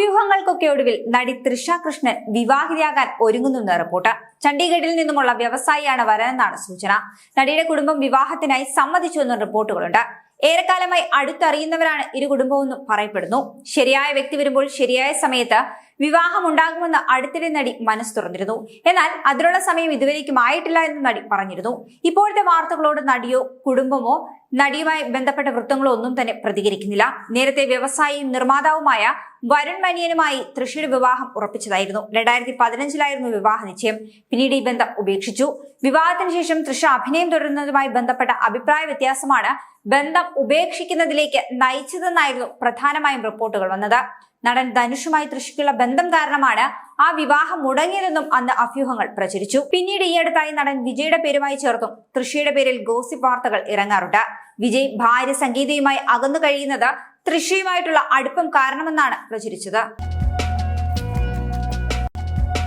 അഭ്യൂഹങ്ങൾക്കൊക്കെ ഒടുവിൽ നടി തൃഷ കൃഷ്ണൻ വിവാഹിതയാകാൻ ഒരുങ്ങുന്നെന്ന് റിപ്പോർട്ട്. ചണ്ഡീഗഡിൽ നിന്നുമുള്ള വ്യവസായിയാണ് വരനെന്നാണ് സൂചന. നടിയുടെ കുടുംബം വിവാഹത്തിനായി സമ്മതിച്ചുവെന്നും റിപ്പോർട്ടുകളുണ്ട്. ഏറെക്കാലമായി അടുത്തറിയുന്നവരാണ് ഇരു കുടുംബമെന്നും പറയപ്പെടുന്നു. ശരിയായ വ്യക്തി വരുമ്പോൾ ശരിയായ സമയത്ത് വിവാഹം ഉണ്ടാകുമെന്ന് അടുത്തിടെ നടി മനസ്സ് തുറന്നിരുന്നു. എന്നാൽ അതിനുള്ള സമയം ഇതുവരേക്കും ആയിട്ടില്ല എന്ന് നടി പറഞ്ഞിരുന്നു. ഇപ്പോഴത്തെ വാർത്തകളോട് നടിയോ കുടുംബമോ നടിയുമായി ബന്ധപ്പെട്ട വൃത്തങ്ങളോ ഒന്നും തന്നെ പ്രതികരിക്കുന്നില്ല. നേരത്തെ വ്യവസായിയും നിർമ്മാതാവുമായ വരുൺ മനിയനുമായി തൃശയുടെ വിവാഹം ഉറപ്പിച്ചതായിരുന്നു. രണ്ടായിരത്തി പതിനഞ്ചിലായിരുന്നു വിവാഹ നിശ്ചയം. പിന്നീട് ഈ ബന്ധം ഉപേക്ഷിച്ചു. വിവാഹത്തിന് ശേഷം തൃശ അഭിനയം തുടരുന്നതുമായി ബന്ധപ്പെട്ട അഭിപ്രായ വ്യത്യാസമാണ് ബന്ധം ഉപേക്ഷിക്കുന്നതിലേക്ക് നയിച്ചതെന്നായിരുന്നു പ്രധാനമായും റിപ്പോർട്ടുകൾ വന്നത്. നടൻ ധനുഷുമായി തൃശയ്ക്കുള്ള ബന്ധം കാരണമാണ് ആ വിവാഹം മുടങ്ങിയതെന്നും അന്ന് അഭ്യൂഹങ്ങൾ പ്രചരിച്ചു. പിന്നീട് ഈയടുത്തായി നടൻ വിജയുടെ പേരുമായി ചേർത്തും തൃശയുടെ പേരിൽ ഗോസിപ്പ് വാർത്തകൾ ഇറങ്ങാറുണ്ട്. വിജയ് ഭാര്യ സംഗീതയുമായി അകന്നു കഴിയുന്നത് തൃശയുമായിട്ടുള്ള അടുപ്പം കാരണമെന്നാണ് പ്രചരിച്ചത്.